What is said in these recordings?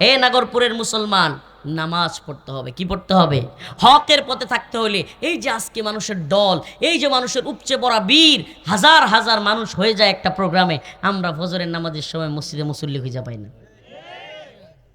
এ নাগরপুরের মুসলমান, নামাজ পড়তে হবে, কি পড়তে হবে? হকের পথে থাকতে হলে এই যে আজকে মানুষের দল, এই যে মানুষের উপচে পড়া বীর, হাজার হাজার মানুষ হয়ে যায় একটা প্রোগ্রামে, আমরা ফজরের নামাজের সময় মসজিদে মুসল্লি হয়ে পাই না।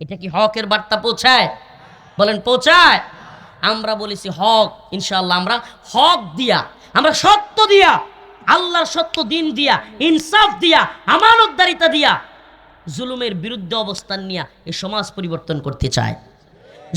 এটা কি হকের বার্তা পৌঁছায়? বলেন, পৌঁছায়। আমরা বলেছি, হক ইনশাল্লাহ আমরা হক দিয়া, আমরা সত্য দিয়া, আল্লাহর সত্য দিন দিয়া, ইনসাফ দিয়া, আমানতদারিতা দিয়া জুলুমের বিরুদ্ধে অবস্থান নিয়ে এই সমাজ পরিবর্তন করতে চায়।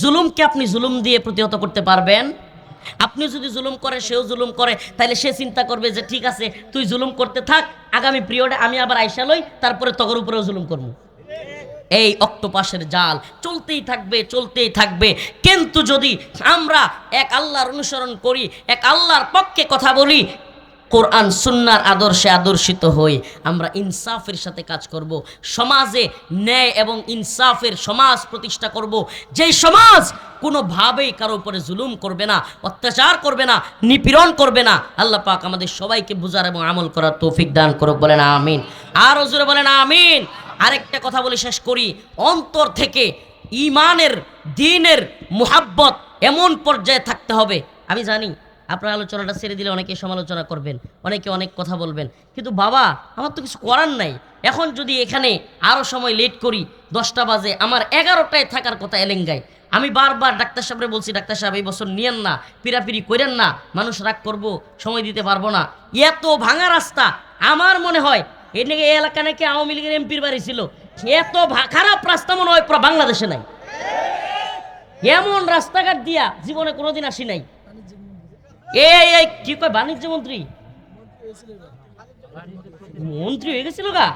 জুলুমকে আপনি জুলুম দিয়ে প্রতিহত করতে পারবেন। আপনি যদি জুলুম করে, সেও জুলুম করে তাহলে সে চিন্তা করবে যে, ঠিক আছে, তুই জুলুম করতে থাক, আগামী পিরিয়ডে আমি আবার আইসা লই, তারপরে তগর উপরেও জুলুম করব। এই অক্টোপাসের জাল চলতেই থাকবে চলতেই থাকবে। কিন্তু যদি আমরা এক আল্লাহর অনুসরণ করি, এক আল্লাহর পক্ষে কথা বলি কোরআন সুন্নার আদর্শে আদর্শিত হই, আমরা ইনসাফের সাথে কাজ করব। সমাজে ন্যায় এবং ইনসাফের সমাজ প্রতিষ্ঠা করব। যেই সমাজ কোনোভাবেই কারও উপরে জুলুম করবে না, অত্যাচার করবে না, নিপীড়ন করবে না, আল্লাহ পাক আমাদের সবাইকে বুঝার এবং আমল করার তৌফিক দান করুক, বলেন আমিন। আর জোরে বলেন আমিন। আরেকটা কথা বলে শেষ করি, অন্তর থেকে ইমানের, দিনের মোহাব্বত এমন পর্যায়ে থাকতে হবে। আমি জানি আপনার আলোচনাটা ছেড়ে দিলে অনেকে সমালোচনা করবেন, অনেকে অনেক কথা বলবেন। কিন্তু বাবা, আমার তো কিছু করার নাই। এখন যদি এখানে আরও সময় লেট করি, দশটা বাজে, আমার এগারোটায় থাকার কথা এলেঙ্গায়। আমি বারবার ডাক্তার সাহেবরে বলছি, ডাক্তার সাহেব, এই বছর নিয়েন না পিরাপিরি করেন না, মানুষ রাগ করব, সময় দিতে পারব না। এত ভাঙা রাস্তা, আমার মনে হয় এর নাকি এই এলাকা নাকি আওয়ামী লীগের এমপির বাড়ি ছিল? এত খারাপ রাস্তা মনে হয় পুরো বাংলাদেশে নাই। এমন রাস্তাঘাট দিয়া জীবনে কোনোদিন আসি নাই। এই কি কয়, বাণিজ্য মন্ত্রী? মন্ত্রী হয়ে গেছিল গা?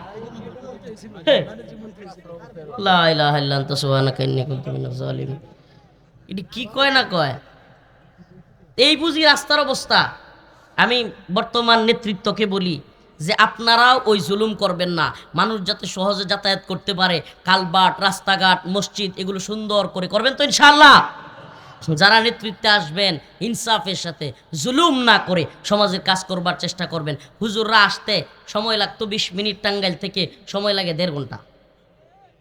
কি কয় না কয়? এই বুঝি রাস্তার অবস্থা। আমি বর্তমান নেতৃত্বকে বলি যে আপনারাও ওই জুলুম করবেন না। মানুষ যাতে সহজে যাতায়াত করতে পারে, কালবাট, রাস্তাঘাট, মসজিদ, এগুলো সুন্দর করে করবেন তো ইনশাআল্লাহ। যারা নেতৃত্বে আসবেন, ইনসাফের সাথে জুলুম না করে সমাজের কাজ করবার চেষ্টা করবেন। হুজুররা আসতে সময় লাগতো বিশ মিনিট টাঙ্গাইল থেকে, সময় লাগে দেড় ঘণ্টা।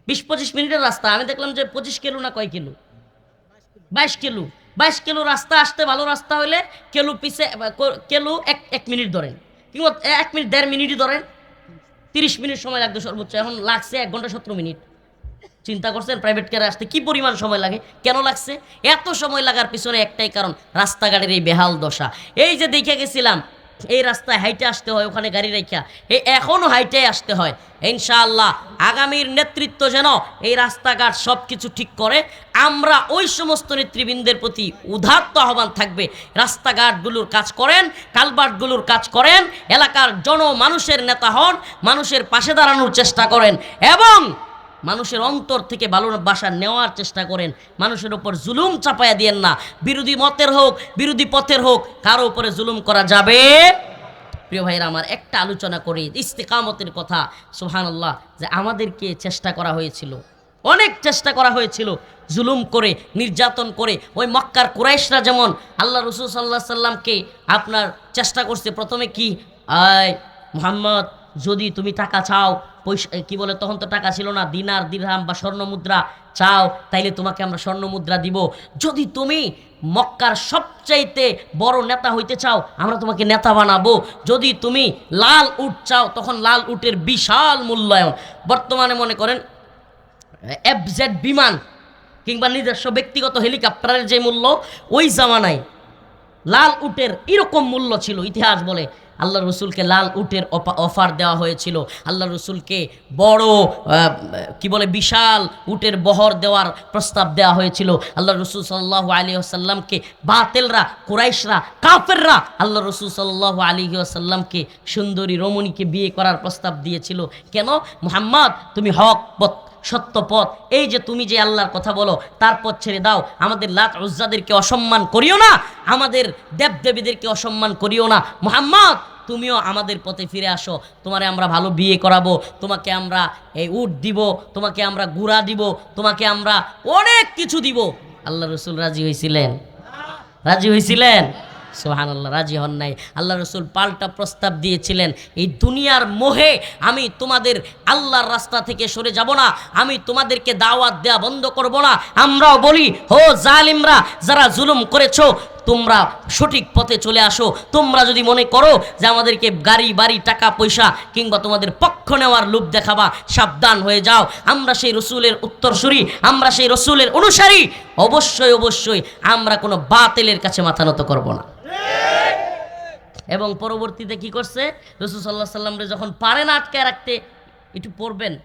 বিশ পঁচিশ মিনিটের রাস্তা, আমি দেখলাম যে পঁচিশ কিলো না কয় কিলো? বাইশ কিলো। বাইশ কিলো রাস্তা আসতে ভালো রাস্তা হলে কেলু পিছে, কেলু এক এক মিনিট ধরেন। কিংবা এক মিনিট, দেড় মিনিটই ধরেন। তিরিশ মিনিট সময় লাগতো সর্বোচ্চ, এখন লাগছে এক ঘণ্টা সতেরো মিনিট। চিন্তা করছেন প্রাইভেট কারে আসতে কি পরিমাণ সময় লাগে? কেন লাগছে? এত সময় লাগার পিছনে একটাই কারণ, রাস্তাঘাটের এই বেহাল দশা। এই যে দেখে গেছিলাম, এই রাস্তায় হাইটে আসতে হয়, ওখানে গাড়ি রেখা এই এখনও হাইটে আসতে হয়। ইনশাআল্লাহ আগামীর নেতৃত্ব যেন এই রাস্তাঘাট সব কিছু ঠিক করে, আমরা ওই সমস্ত নেতৃবৃন্দের প্রতি উদাত্ত আহ্বান থাকবে। রাস্তাঘাটগুলোর কাজ করেন কালবাটগুলোর কাজ করেন, এলাকার জন মানুষের নেতা হন, মানুষের পাশে দাঁড়ানোর চেষ্টা করেন এবং মানুষের অন্তর থেকে ভালোবাসা নেওয়ার চেষ্টা করেন। মানুষের ওপর জুলুম চাপায়া দিয়েন না। বিরোধী মতের হোক, বিরোধী পথের হোক, কারও উপরে জুলুম করা যাবে? প্রিয় ভাইরা আমার একটা আলোচনা করি, ইস্তেকামতের কথা। সুহান আল্লাহ যে আমাদেরকে চেষ্টা করা হয়েছিল। অনেক চেষ্টা করা হয়েছিল। জুলুম করে, নির্যাতন করে, ওই মক্কার কুরাইশরা যেমন, আল্লাহ রসুল সাল্লাহ সাল্লামকে আপনার চেষ্টা করছে প্রথমে কি? আয়, মোহাম্মদ, যদি তুমি টাকা চাও পয়সা কি বলে, তখন তো টাকা ছিল না, দিনার দিরহাম বা স্বর্ণ মুদ্রা, চাও, তাইলে তোমাকে আমরা স্বর্ণ মুদ্রা দিব। যদি তুমি মক্কার সবচাইতে বড় নেতা হইতে চাও, আমরা তোমাকে নেতা বানাবো। যদি তুমি লাল উট চাও, তখন লাল উটের বিশাল মূল্যায়ন। বর্তমানে মনে করেন এফজেড বিমান কিংবা নিজস্ব ব্যক্তিগত হেলিকপ্টারের যে মূল্য, ওই জামানায় লাল উটের এরকম মূল্য ছিল, ইতিহাস বলে। আল্লাহ রসুলকে লাল উটের অফার দেওয়া হয়েছিল। আল্লাহ রসুলকে বড় কি বলে, বিশাল উটের বহর দেওয়ার প্রস্তাব দেওয়া হয়েছিল। আল্লাহ রসুল সাল্লাহ আলী আসাল্লামকে বাতেলরা, কুরাইশরা, কাফেররা আল্লাহ রসুল সাল্লাহ আলী আসাল্লামকে সুন্দরী রমণীকে বিয়ে করার প্রস্তাব দিয়েছিল। কেন? মুহাম্মদ, তুমি হক পথ সত্য পথ এই যে তুমি যে আল্লাহর কথা বলো তার পথ ছেড়ে দাও। আমাদের লাত উজ্জাদেরকে অসম্মান করিও না, আমাদের দেবদেবীদেরকে অসম্মান করিও না। মোহাম্মদ, তুমিও আমাদের পথে ফিরে আসো। তোমারে আমরা ভালো বিয়ে করাবো, তোমাকে আমরা এই উট দিব, তোমাকে আমরা গুড়া দিব, তোমাকে আমরা অনেক কিছু দিব। আল্লাহ রসুল রাজি হয়েছিলেন রাজি হয়েছিলেন সোহান আল্লাহ রাজি হন নাই। আল্লাহ রসুল পাল্টা প্রস্তাব দিয়েছিলেন, এই দুনিয়ার মোহে আমি তোমাদের আল্লাহর রাস্তা থেকে সরে যাব না, আমি তোমাদেরকে দাওয়াত দেয়া বন্ধ করব না। আমরাও বলি হো জালিমরা, যারা জুলুম করেছ, তোমরা সঠিক পথে চলে আসো। তোমরা যদি মনে করো যে আমাদেরকে গাড়ি, বাড়ি, টাকা, পয়সা কিংবা তোমাদের পক্ষ নেওয়ার লোভ দেখাবা, সাবধান হয়ে যাও। আমরা সেই রসুলের উত্তরসূরি, আমরা সেই রসুলের অনুসারী। অবশ্যই অবশ্যই আমরা কোনো বাতেলের কাছে মাথা নত করব না। এবং পরবর্তীতে কি করছে রসুল সাল্লাহ সাল্লামরে যখন পারেন আটকে রাখতে একটু পড়বেন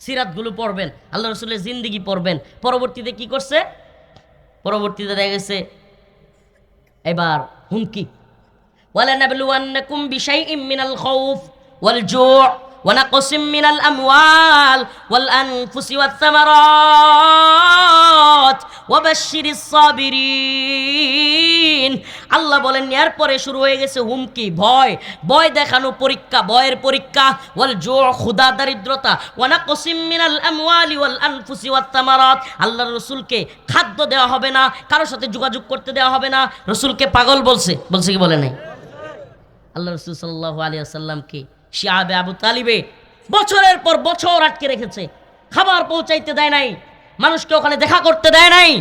সিরাতগুলো পড়বেন আল্লাহ রসুলের জিন্দিগি পড়বেন পরবর্তীতে কি করছে পরবর্তীতে দেখা গেছে এবার হুমকি ولنبلونكم بشيء من الخوف والجوع ونقص من الأموال والأنفس والثمرات وبشر الصابرين আল্লাহ বলেন এরপরে শুরু হয়ে গেছে হুমকি, ভয়। ভয় দেখানো পরীক্ষা, ভয়ের পরীক্ষা। ওয়াল জো ক্ষুদা দারিদ্রতা। ওয়ানা কসিম মিনাল আমওয়ালি ওয়াল আনফুসি ওয়াত তামারাত আল্লাহ রসুলকে খাদ্য দেওয়া হবে না, কারোর সাথে যোগাযোগ করতে দেওয়া হবে না। রসুলকে পাগল বলছে বলছে কি বলে নাই? আল্লাহ রসুল সাল্লাহ আলিয়া সাল্লামকে শিয়াবে আবু তালিবে বছরের পর বছর আটকে রেখেছে। খাবার পৌঁছাইতে দেয় নাই, মানুষকে ওখানে দেখা করতে দেয় নাই।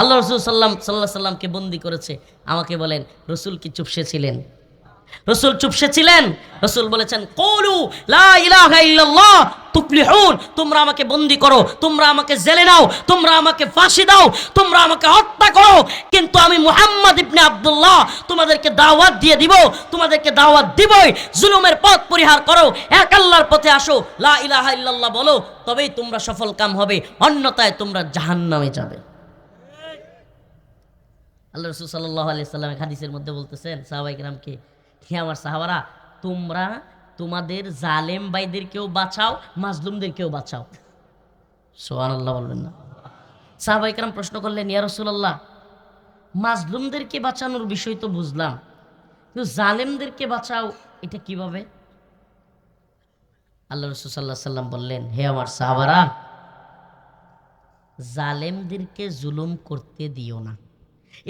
আল্লাহ রসুল সাল্লাম সাল্লাহ সাল্লামকে বন্দি করেছে। আমাকে বলেন, রসুল কি চুপসে ছিলেন? রসুল চুপসে ছিলেন? রসুল বলেছেন, কৌলু ইলাহা তোমরা আমাকে বন্দি করো, তোমরা আমাকে জেলে নাও, তোমরা আমাকে ফাঁসি দাও, তোমরা আমাকে হত্যা করো, কিন্তু আমি মুহাম্মদ ইবনে আব্দুল্লাহ তোমাদেরকে দাওয়াত দিয়ে দিব, তোমাদেরকে দাওয়াত দিবই, জুলুমের পথ পরিহার করো, এক আল্লাহর পথে আসো, লা ইলাহা ইল্লাল্লাহ বলো, তবেই তোমরা সফল কাম হবে, অন্যথায় তোমরা জাহান্নামে যাবে। আল্লাহ রসুল সাল্লাহ আলি সাল্লাম হাদিসের মধ্যে বলতেছেন সাহাবাই রামকে হে আমার সাহাবারা, তোমরা তোমাদের জালেম ভাইদেরকেও বাঁচাও, মাজলুমদেরকেও বাঁচাও। সোহান আল্লাহ বলবেন না। সাহাবাই প্রশ্ন করলেন, ইয়া রসুল্লাহ মাজলুমদেরকে বাঁচানোর বিষয় তো বুঝলাম, কিন্তু জালেমদেরকে বাঁচাও, এটা কীভাবে? আল্লাহ রসুল সাল্লাহ সাল্লাম বললেন, হে আমার সাহাবারা, জালেমদেরকে জুলুম করতে দিও না।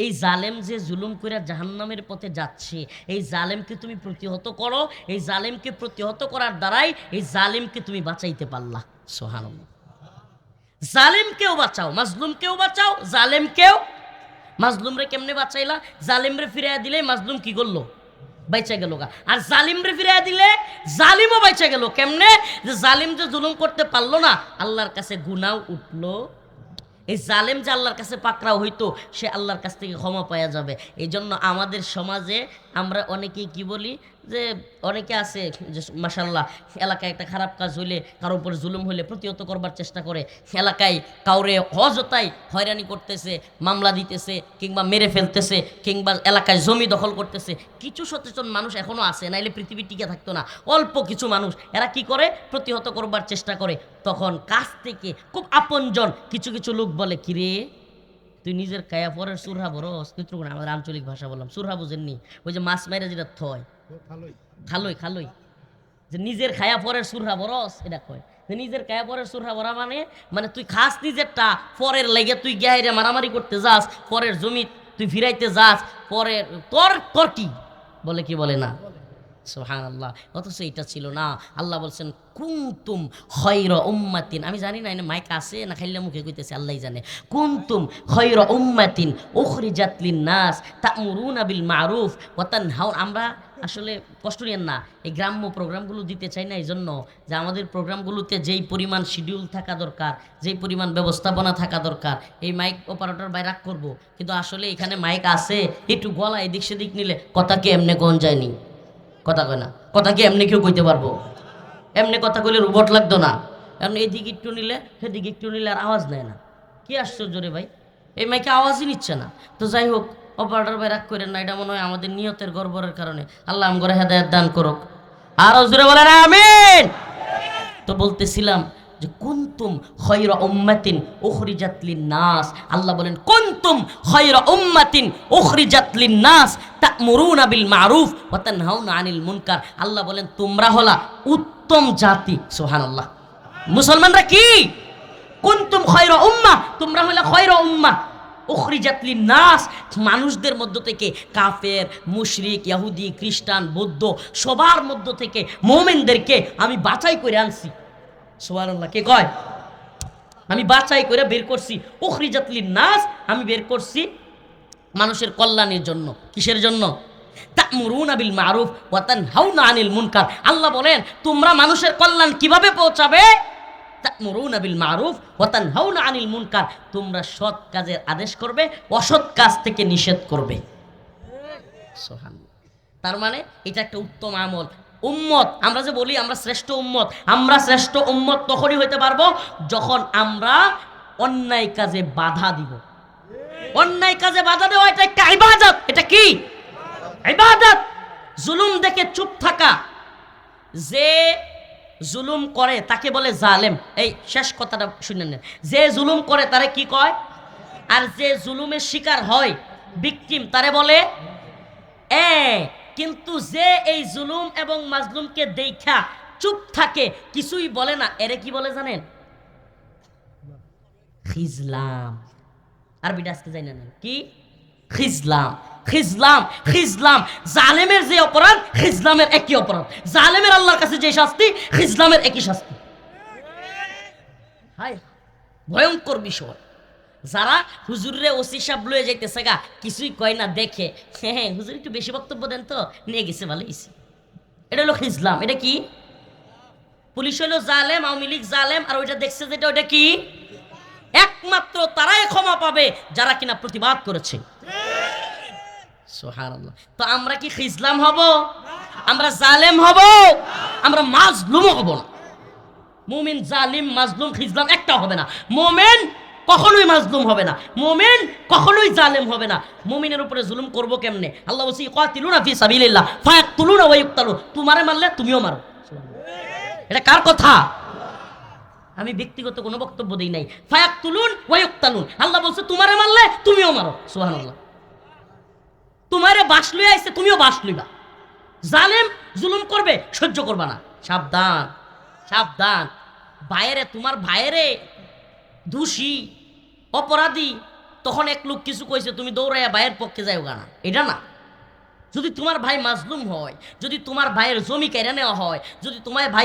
এই জালেম যে জুলুম করে জাহান্নামের পথে যাচ্ছে, এই জালেমকে তুমি প্রতিহত করো, এই জালেমকে প্রতিহত করার দ্বারাই এই জালেমকে তুমি বাঁচাইতে পারলা। সোহান জালেমকেও বাঁচাও, মাজলুমকেও বাঁচাও, জালেমকেও। মাজলুমরে কেমনে বাঁচাইলা? জালিমরে ফিরাইয়া দিলে মাজলুম কি করল? বাইচা গেল গা। আর জালিমরে ফিরাইয়া দিলে জালিমও বাইচা গেল। কেমনে? যে জালিম যে জুলুম করতে পারল না, আল্লাহর কাছে গুনাও উঠল এই জালেম যে আল্লাহর কাছে পাকড়াও হইতো, সে আল্লাহর কাছ থেকে ক্ষমা পাওয়া যাবে। এই জন্য আমাদের সমাজে আমরা অনেকেই কি বলি যে অনেকে আছে যে মাসাল্লাহ এলাকায় একটা খারাপ কাজ হইলে কারোর উপর জুলুম হইলে প্রতিহত করবার চেষ্টা করে। এলাকায় কাউরে হজতাই হয়রানি করতেছে, মামলা দিতেছে কিংবা মেরে ফেলতেছে কিংবা এলাকায় জমি দখল করতেছে, কিছু সচেতন মানুষ এখনও আছে, নাইলে পৃথিবী টিকে থাকতো না। অল্প কিছু মানুষ, এরা কি করে? প্রতিহত করবার চেষ্টা করে। তখন কাছ থেকে খুব আপনজন কিছু কিছু লোক বলে, কিরে তুই নিজের কায়া পরের সুরহা বরস নেত্রকোনা আমাদের আঞ্চলিক ভাষা বললাম সুরহা বুঝেননি? ওই যে মাছ মাইরা যেটা থয়। খালই। খালই যে নিজের খায়া পরের সুরহা বরস এটা কয়। যে নিজের কায়া পরের সুরহা বরা মানে মানে তুই খাস নিজেরটা পরের লেগে তুই গেহাইরে মারামারি করতে যাস পরের জমি তুই ফিরাইতে যাস পরের তোর তোর কি? বলে কি বলে না? সোহান আল্লাহ অথচ এটা ছিল না। আল্লাহ বলছেন, কুন্তুম খৈর উম্মাতিন। আমি জানি না, এনে মাইক আছে না খাইলে মুখে কইতেছে আল্লাহ জানে। কুন্তুম খৈর উম্মাতিন উখরি জাতলিন নাস তামুরুন আবিল মারুফ ওয়াতান হাউন আমরা আসলে কষ্ট নিয়েন না। এই গ্রাম্য প্রোগ্রামগুলো দিতে চাই না এই জন্য যে আমাদের প্রোগ্রামগুলোতে যেই পরিমাণ শিডিউল থাকা দরকার, যেই পরিমাণ ব্যবস্থাপনা থাকা দরকার, এই মাইক অপারেটর বাই রাগ করব। কিন্তু আসলে এখানে মাইক আছে, একটু গলা এদিক সেদিক নিলে কথা কি এমনি কোন যায়নি কথা কয় না। কথা কি এমনি কেউ কইতে পারব? এমনি কথা কইলে রোবট লাগতো না। এমন এদিকে একটু নিলে, সেদিকে একটু নিলে আর আওয়াজ নেয় না। কি আশ্চর্য রে ভাই। এই মাইকে আওয়াজই নিচ্ছে না। তো যাই হোক, অপারেটর ভাই রাগ করেন না, এটা মনে হয় আমাদের নিয়তের গর্বরের কারণে। আল্লাহ আমগরে হেদায়ত দান করুক। আর জোরে বলেন, আমিন! তো বলতেছিলাম যে কুন্তুম খয়রা উম্মাতিন উখরিজাত নাস আল্লাহ বলেন, কুন্তুম খয়রা উম্মাতিন ওখরি উখরিজাত নাস তা'মুরুনা বিল মারুফ ওয়া তানহাউনা আনিল মুনকার। আল্লাহ বলেন, তোমরা হলা উত্তম জাতি। সুবহানাল্লাহ। মুসলমানরা কি? কুন্তুম খয়রা উম্মাহ তোমরা হলা খয়রা উম্মাহ উখরিজাতলি নাস মানুষদের মধ্য থেকে কাফের, মুশরিক ইয়াহুদি খ্রিস্টান, বৌদ্ধ, সবার মধ্য থেকে মোমেনদেরকে আমি বাছাই করে আনছি। সুবহানাল্লাহ, কে কয়? আমি বাছাই করে বের করছি। উখরিজাতলি নাস আমি বের করছি মানুষের কল্যাণের জন্য। কিসের জন্য? বিল মারুফ ওয়া তানহাউনা আনিল মুনকার। আল্লাহ বলেন, তোমরা মানুষের কল্যাণ কীভাবে পৌঁছাবে? তা'মুরুনা বিল মারুফ ওয়া তানহাউনা আনিল মুনকার। তোমরা সৎ কাজের আদেশ করবে, অসৎ কাজ থেকে নিষেধ করবে। সুবহানাল্লাহ। তার মানে এটা একটা উত্তম আমল। উম্মত, আমরা যে বলি আমরা শ্রেষ্ঠ উম্মত, আমরা শ্রেষ্ঠ উম্মত তখনই হইতে পারব যখন আমরা অন্যায় কাজে বাধা দিব। অন্যায় কাজে বাধা দেওয়া এটা একটা ইবাদত, এটা কি? ইবাদত। জুলুম দেখে চুপ থাকা। যে জুলুম করে তাকে বলে জালেম। এই শেষ কথাটা শুনে নেন যে জুলুম করে তারে কি কয়? আর যে জুলুমের শিকার হয় ভিকটিম তারে বলে, এ কিন্তু যে এই জুলুম এবং মাজলুমকে দেখা চুপ থাকে, কিছুই বলে না। এরে কি বলে জানেন? খিজলাম। আরবিটা আজকে জানি না কি? খিজলাম। খিজলাম খিজলাম। জালেমের যে অপরাধ, খিজলামের একই অপরাধ। জালেমের আল্লাহর কাছে যে শাস্তি, খিজলামের একই শাস্তি। হায়। ভয়ঙ্কর বিষয়। যারা হুজুরে ওসি সাহেব লয়ে যাইতেছে গা, কিছুই কয় না, দেখে। হ্যাঁ হ্যাঁ হুজুর একটু বেশি বক্তব্য দেন তো, নিয়ে গেছে, ভালো এটা হলো খিজলাম, এটা কি? পুলিশ হইল জালেম, আওয়ামী লীগ জালেম, আর ওইটা দেখছে যেটা, ওইটা কি? একমাত্র তারাই ক্ষমা পাবে, যারা কিনা প্রতিবাদ করেছে। তো আমরা কি খিজলাম হব? আমরা জালেম হব? আমরা মাজলুম হব না। মুমিন, জালিম, মাজলুম, খিজলাম, একটা হবে না। মোমেন কখনোই মাজলুম হবে না। মোমেন কখনোই জালেম হবে না। মুমিনের উপরে জুলুম করব কেমনে? আল্লাহ কাতিলুনা ফি ইউক্তালু তোমারে মারলে তুমিও মারো। এটা কার কথা? আমি ব্যক্তিগত কোনো বক্তব্য দিই নাই। ফায়াক তুলুন ওয়ায়ুক তালুন আল্লাহ বলছে, তোমারে মারলে তুমিও মারো। সুহান আল্লাহ তোমারে বাস লইয়া আইছে, তুমিও বাস লইবা। জালেম জুলুম করবে, সহ্য করবা না। সাবধান সাবধান। ভাইয়েরে, তোমার ভাইয়েরে দোষী। অপরাধী, তখন এক লোক কিছু কইছে, তুমি দৌড়াইয়া ভাইয়ের পক্ষে যাও না। এটা না। যদি তোমার ভাই মাজলুম হয়, যদি তোমার ভাইয়ের জমি কেড়ে নেওয়া হয়, যদি তোমার ভাই